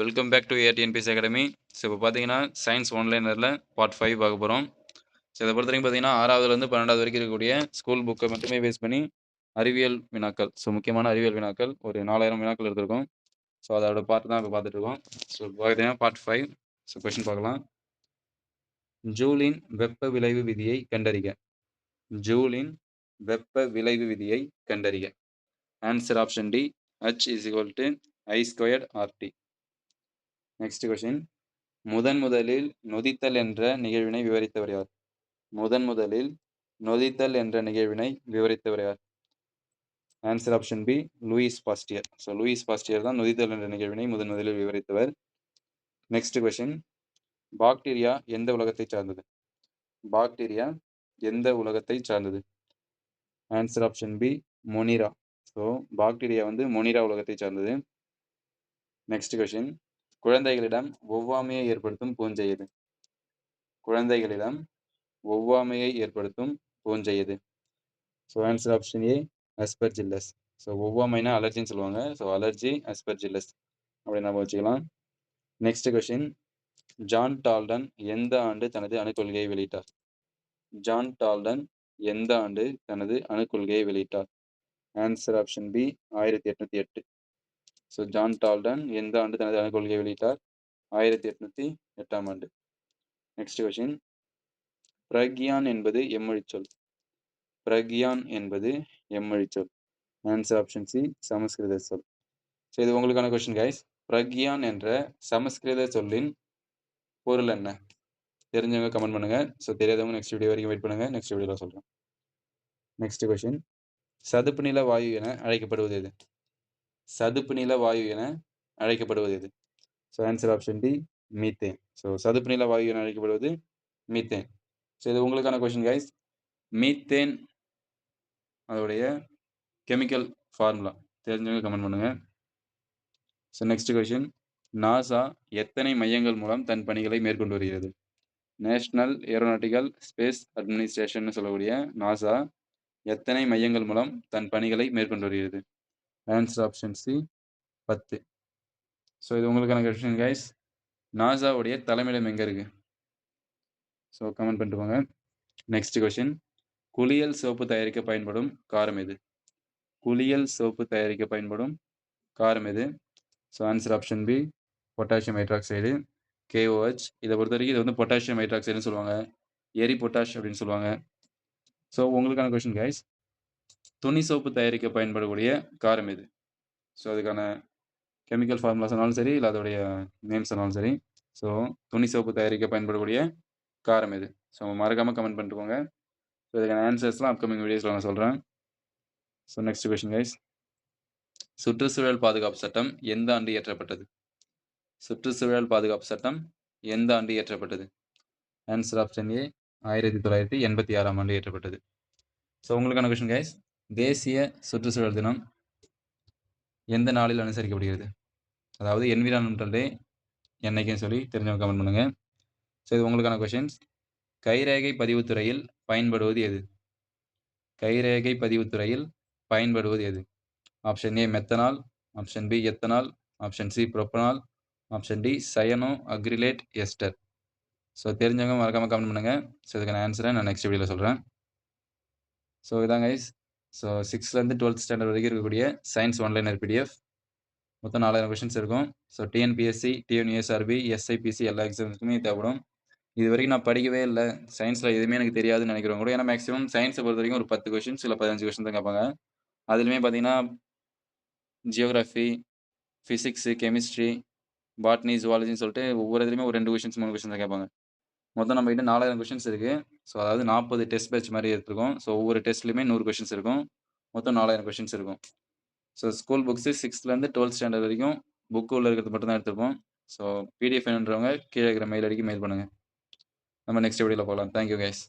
Welcome back to ATNPS academy so இப்போ பார்த்தீங்கன்னா science ஒன்லைனரில் part five பார்க்க போகிறோம் ஸோ இதை பொறுத்த வரைக்கும் பார்த்தீங்கன்னா ஆறாவதுலேருந்து பன்னெண்டாவது வரைக்கும் இருக்கக்கூடிய ஸ்கூல் புக்கை மட்டுமே பேஸ் பண்ணி அறிவியல் வினாக்கள். ஸோ முக்கியமான அறிவியல் வினாக்கள் ஒரு நாலாயிரம் வினாக்கள் எடுத்திருக்கோம். ஸோ அதோட பார்ட் தான் இப்போ பார்த்துட்ருக்கோம் ஸோ பார்த்தீங்கன்னா பார்ட் ஃபைவ் ஸோ கொஷின் பார்க்கலாம். ஜூலின் வெப்ப விளைவு விதியை கண்டறிக. ஜூலின் வெப்ப விளைவு விதியை கண்டறிக. Answer option D H is equal to I squared RT next question முதன் முதலில் நொதித்தல் என்ற நிகழ்வினை விவரித்தவர் யார்? முதன் முதலில் நொதித்தல் என்ற நிகழ்வினை விவரித்தவர் யார்? Answer option B Louis Pasteur so Louis Pasteur தான் நொதித்தல் என்ற நிகழ்வினை முதன் முதலில் விவரித்தவர். நெக்ஸ்ட் கொஷின் பாக்டீரியா எந்த உலகத்தை சார்ந்தது? பாக்டீரியா எந்த உலகத்தை சார்ந்தது? Answer option B Monera so bacteria வந்து மொனிரா உலகத்தை சார்ந்தது. நெக்ஸ்ட் கொஷின் குழந்தைகளிடம் ஒவ்வாமையை ஏற்படுத்தும் பூஞ்சை குழந்தைகளிடம் ஒவ்வாமையை ஏற்படுத்தும் பூஞ்சை so answer option A Aspergillus so ஒவ்வாமைனா அலர்ஜின்னு சொல்லுவாங்க. ஸோ அலர்ஜி அஸ்பர்ஜில்லஸ் அப்படி நம்ம வச்சுக்கலாம். நெக்ஸ்ட் கொஷின் ஜான் டால்டன் எந்த ஆண்டு தனது அணுக்கொள்கையை வெளியிட்டார்? ஜான் டால்டன் எந்த ஆண்டு தனது அணுக்கொள்கையை வெளியிட்டார்? ஆன்சர் ஆப்ஷன் பி ஆயிரத்தி எட்நூத்தி எட்டு. ஸோ ஜான் டால்டன் எந்த ஆண்டு தனது அணுக்கொள்கையை வெளியிட்டார்? ஆயிரத்தி எட்நூத்தி எட்டாம் ஆண்டு. நெக்ஸ்ட் கொஸ்டின் பிரக்யான் என்பது எம்மொழி சொல். பிரக்யான் என்பது எம்மொழி சொல். ஆன்சர் ஆப்ஷன் சி சமஸ்கிருத சொல். ஸோ இது உங்களுக்கான கொஸ்டின் கைஸ் பிரக்யான் என்ற சமஸ்கிருத சொல்லின் பொருள் என்ன? தெரிஞ்சவங்க கமெண்ட் பண்ணுங்க. ஸோ தெரியாதவங்க நெக்ஸ்ட் வீடியோ வரைக்கும் வெயிட் பண்ணுங்க. நெக்ஸ்ட் வீடியோவில் சொல்கிறேன் நெக்ஸ்ட் கொஸ்டின் சதுப்பு நில வாயு என அழைக்கப்படுவது எது? சதுப்பு நில வாயு என அழைக்கப்படுவது இது so answer option D methane so சதுப்பு நில வாயு என அழைக்கப்படுவது மீத்தேன் ஸோ இது உங்களுக்கான கொஷின் கைஸ் மீத்தேன் அதோடைய கெமிக்கல் ஃபார்முலா தெரிஞ்சவங்க கமெண்ட் பண்ணுங்க. ஸோ நெக்ஸ்ட் கொஷின் நாசா எத்தனை மையங்கள் மூலம் தன் பணிகளை மேற்கொண்டு வருகிறது? நேஷ்னல் ஏரோநாட்டிக்கல் ஸ்பேஸ் அட்மினிஸ்ட்ரேஷன் சொல்லக்கூடிய நாசா எத்தனை மையங்கள் மூலம் தன் பணிகளை மேற்கொண்டு வருகிறது? ஆன்சர் ஆப்ஷன் சி பத்து. ஸோ இது உங்களுக்கான கொஷின் கைஸ் நாசாவுடைய தலைமையிடம் எங்கே இருக்குது ஸோ கமெண்ட் பண்ணிட்டு போங்க. நெக்ஸ்ட் கொஷின் குளியல் சோப்பு தயாரிக்க பயன்படும் காரம் எது? குளியல் சோப்பு தயாரிக்க பயன்படும் காரம் எது? So answer option B potassium hydroxide KOH இதை பொறுத்த வரைக்கும் இது வந்து பொட்டாசியம் ஹைட்ராக்சைடுன்னு சொல்லுவாங்க. எரி பொட்டாஷ் அப்படின்னு சொல்லுவாங்க. ஸோ உங்களுக்கான கொஷின் கைஸ் துணி சோப்பு தயாரிக்க பயன்படக்கூடிய காரம் இது ஸோ அதுக்கான கெமிக்கல் ஃபார்முலாஸ்னாலும் சரி இல்லை அதோடைய நேம்ஸ் ஆனாலும் சரி. ஸோ துணி சோப்பு தயாரிக்க பயன்படக்கூடிய காரம் இது ஸோ மறக்காமல் கமெண்ட் பண்ணிட்டு போங்க ஸோ இதுக்கான ஆன்சர்ஸ்லாம் அப்கமிங் வீடியோஸில் நான் சொல்கிறேன் ஸோ நெக்ஸ்ட் கொஷின் கைஸ் சுற்றுச்சூழல் பாதுகாப்பு சட்டம் எந்த ஆண்டு இயற்றப்பட்டது? சுற்றுச்சூழல் பாதுகாப்பு சட்டம் எந்த ஆண்டு இயற்றப்பட்டது? ஆன்சர் ஆப்ஷன் ஏ ஆயிரத்தி தொள்ளாயிரத்தி எண்பத்தி ஆறாம் ஆண்டு இயற்றப்பட்டது. ஸோ உங்களுக்கான கொஷின் கைஸ் தேசிய சுற்றுச்சூழல் தினம் எந்த நாளில் அனுசரிக்கப்படுகிறது? அதாவது என்விரான்மெண்டல் டே என்னைக்குன்னு சொல்லி தெரிஞ்சவங்க கமெண்ட் பண்ணுங்கள் ஸோ இது உங்களுக்கான கொஷின்ஸ் கைரேகை பதிவுத்துறையில் பயன்படுவது எது? கைரேகை பதிவுத்துறையில் பயன்படுவது எது? Option A methanol option B ethanol option C propanol option D cyano acrylate ester so தெரிஞ்சவங்க மறக்காமல் கமெண்ட் பண்ணுங்கள் ஸோ இதுக்கான ஆன்சரை நான் நெக்ஸ்ட் வீடியோவில் சொல்கிறேன் ஸோ இதான் கைஸ் ஸோ சிக்ஸ்த்லேருந்து டுவெல்த் ஸ்டாண்டர்ட் வரைக்கும் இருக்கக்கூடிய சயின்ஸ் ஒன்லைனர் பிடிஎஃப் மொத்தம் நாலாயிரம் கொஷின்ஸ் இருக்கும். ஸோ டிஎன்பிஎஸ்சி டிஎன்யூஎஸ்ஆர்பி எஸ்ஐபிசி எல்லா எக்ஸாம்ஸுக்குமே தேவைப்படும். இது வரைக்கும் நான் படிக்கவே இல்லை. சயின்ஸில் எதுவுமே எனக்கு தெரியாதுன்னு நினைக்கிறவங்க கூட ஏன்னா மேக்ஸிமம் சயின்ஸை பொறுத்த வரைக்கும் ஒரு பத்து கொஷின்ஸ் இல்லை பதினஞ்சு கொஷின் தான் கேட்பாங்க. அதுலேயுமே பார்த்தீங்கன்னா ஜியோகிராஃபி ஃபிசிக்ஸு கெமிஸ்ட்ரி பாட்னி ஜுவாலஜின்னு சொல்லிட்டு ஒவ்வொரு இதுலேயுமே ஒரு ரெண்டு கொஷின்ஸ் மூணு கொஷின் தான் கேட்பாங்க. மொத்தம் நம்ம கிட்ட நாலாயிரம் கொஷின்ஸ் இருக்குது ஸோ அதாவது நாற்பது டெஸ்ட் பேட்ச் மாதிரி எடுத்துருக்கோம். ஸோ ஒவ்வொரு டெஸ்ட்லையுமே நூறு கொஷின்ஸ் இருக்கும். மொத்தம் நாலாயிரம் கொஷின்ஸ் இருக்கும். ஸோ ஸ்கூல் புக்ஸு சிக்ஸ்த்லேருந்து டுவெல்த் ஸ்டாண்டர்ட் வரைக்கும் புக்கு உள்ள இருக்கிறது மட்டும் தான் எடுத்துருப்போம். ஸோ பிடிஎஃப் வேணுன்றவங்க கீழே இருக்கிற மெயில் அடிக்கி மெயில் பண்ணுங்கள் நம்ம நெக்ஸ்ட் வீடியோவில் போகலாம். Thank you guys